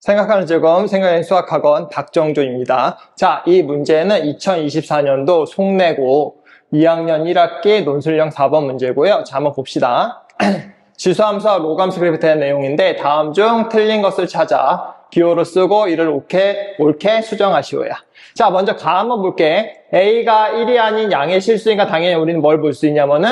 생각하는 즐거움 생각의 수학학원 박정조입니다. 자, 이 문제는 2024년도 송내고 2학년 1학기 논술형 4번 문제고요. 자, 한번 봅시다. 지수함수와 로감수 그래프에 대한 내용인데 다음 중 틀린 것을 찾아 기호로 쓰고 이를 옳게, 옳게 수정하시오야. 자, 먼저 가 한번 볼게. A가 1이 아닌 양의 실수니까 당연히 우리는 뭘 볼 수 있냐면은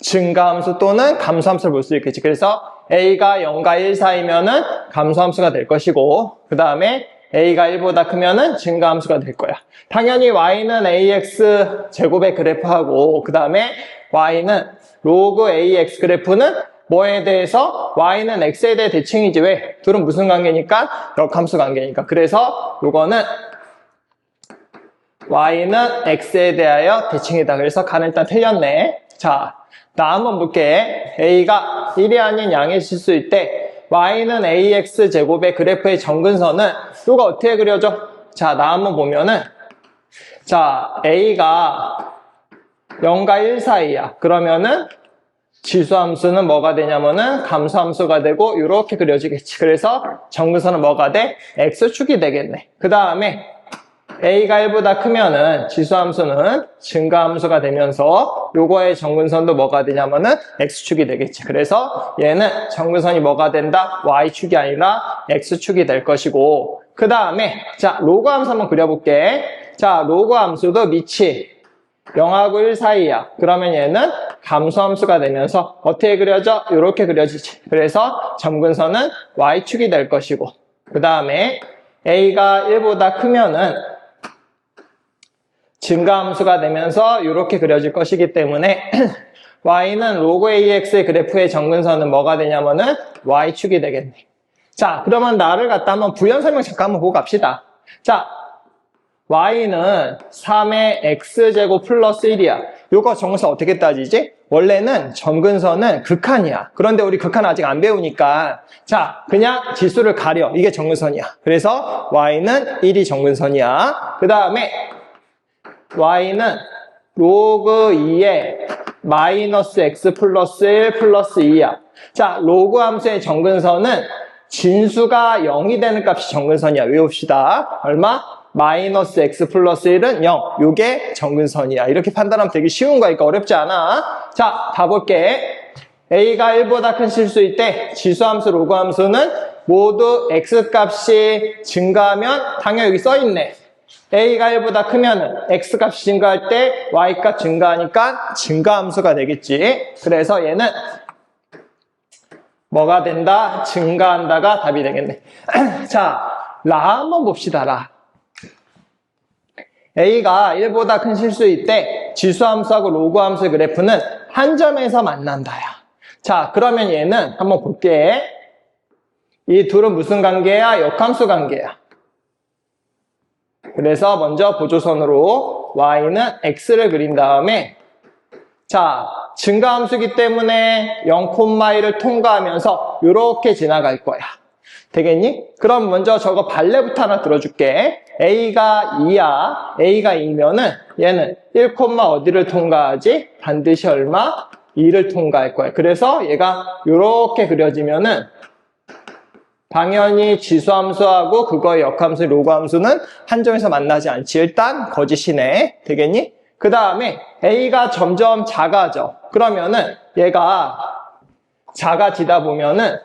증가함수 또는 감소함수를 볼 수 있겠지. 그래서 A가 0과 1 사이면은 감소함수가 될 것이고, 그 다음에 A가 1보다 크면은 증가함수가 될 거야. 당연히 Y는 AX 제곱의 그래프하고, 그 다음에 Y는 로그 AX 그래프는 뭐에 대해서 Y는 X에 대해 대칭이지 왜? 둘은 무슨 관계니까? 역함수 관계니까. 그래서 요거는 Y는 X에 대하여 대칭이다. 그래서 가는 일단 틀렸네. 자, 나 한번 볼게. A가 1이 아닌 양의 실수일 때 Y는 AX 제곱의 그래프의 정근선은 이거 어떻게 그려져? 자, 나 한번 보면은 자, A가 0과 1 사이야. 그러면은 지수함수는 뭐가 되냐면은 감소함수가 되고 이렇게 그려지겠지. 그래서 정근선은 뭐가 돼? X축이 되겠네. 그 다음에 A가 1보다 크면은 지수함수는 증가함수가 되면서 요거의 정근선도 뭐가 되냐면은 X축이 되겠지. 그래서 얘는 정근선이 뭐가 된다? Y축이 아니라 X축이 될 것이고 그 다음에 자 로그 함수 한번 그려볼게. 자 로그 함수도 밑이 0하고 1 사이야. 그러면 얘는 감소함수가 되면서 어떻게 그려져? 이렇게 그려지지. 그래서 점근선은 Y축이 될 것이고 그 다음에 A가 1보다 크면은 증가함수가 되면서 이렇게 그려질 것이기 때문에 y는 로그 ax의 그래프의 정근선은 뭐가 되냐면은 y축이 되겠네. 자, 그러면 나를 갖다 한번 부연 설명 잠깐 한번 보고 갑시다. 자, y는 3의 x제곱 플러스 1이야. 요거 정근선 어떻게 따지지? 원래는 정근선은 극한이야. 그런데 우리 극한 아직 안 배우니까 자, 그냥 지수를 가려. 이게 정근선이야. 그래서 y는 1이 정근선이야. 그 다음에 y는 로그 2에 마이너스 x 플러스 1 플러스 2야. 자, 로그 함수의 정근선은 진수가 0이 되는 값이 정근선이야. 외웁시다. 얼마? 마이너스 x 플러스 1은 0. 요게 정근선이야. 이렇게 판단하면 되게 쉬운 거니까 어렵지 않아. 자, 다 볼게. a가 1보다 큰 실수일 때 지수함수, 로그함수는 모두 x 값이 증가하면 당연히 여기 써있네. A가 1보다 크면은 x 값이 증가할 때 y 값 증가하니까 증가함수가 되겠지. 그래서 얘는 뭐가 된다? 증가한다가 답이 되겠네. 자, 라 한번 봅시다. 라. a가 1보다 큰 실수일 때 지수함수하고 로그함수의 그래프는 한 점에서 만난다야. 자, 그러면 얘는 한번 볼게. 이 둘은 무슨 관계야? 역함수 관계야. 그래서 먼저 보조선으로 y는 x를 그린 다음에 자 증가함수기 때문에 0,1을 통과하면서 이렇게 지나갈 거야. 되겠니? 그럼 먼저 저거 발레부터 하나 들어줄게. a가 2야. a가 2면은 얘는 1, 어디를 통과하지? 반드시 얼마? 2를 통과할 거야. 그래서 얘가 이렇게 그려지면은 당연히 지수함수하고 그거의 역함수, 로그함수는 한 점에서 만나지 않지. 일단 거짓이네. 되겠니? 그 다음에 A가 점점 작아져. 그러면은 얘가 작아지다 보면은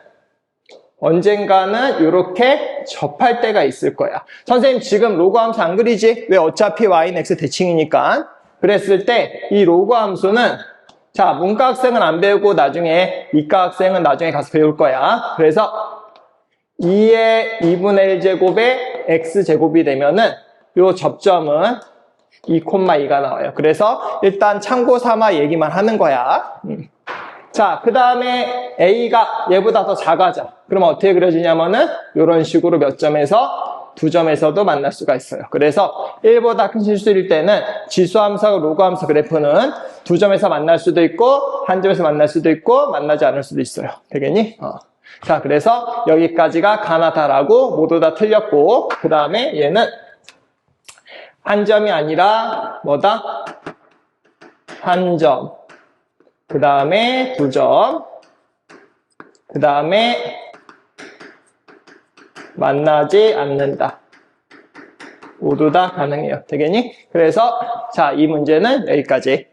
언젠가는 이렇게 접할 때가 있을 거야. 선생님 지금 로그함수 안 그리지? 왜 어차피 y는 x 대칭이니까. 그랬을 때 이 로그함수는 자 문과 학생은 안 배우고 나중에 이과 학생은 나중에 가서 배울 거야. 그래서 2의 2분의 1제곱의 x제곱이 되면은 요 접점은 2,2가 나와요. 그래서 일단 참고 삼아 얘기만 하는 거야. 음. 자, 그 다음에 a가 얘보다 더 작아져. 그러면 어떻게 그려지냐면은 이런 식으로 몇 점에서 두 점에서도 만날 수가 있어요. 그래서 1보다 큰 실수일 때는 지수함수하고 로그함수 그래프는 두 점에서 만날 수도 있고 한 점에서 만날 수도 있고 만나지 않을 수도 있어요. 되겠니? 어. 자, 그래서 여기까지가 가나다라고 모두 다 틀렸고, 그 다음에 얘는 한 점이 아니라 뭐다? 한 점. 그 다음에 두 점. 그 다음에 만나지 않는다. 모두 다 가능해요. 되겠니? 그래서 자, 이 문제는 여기까지.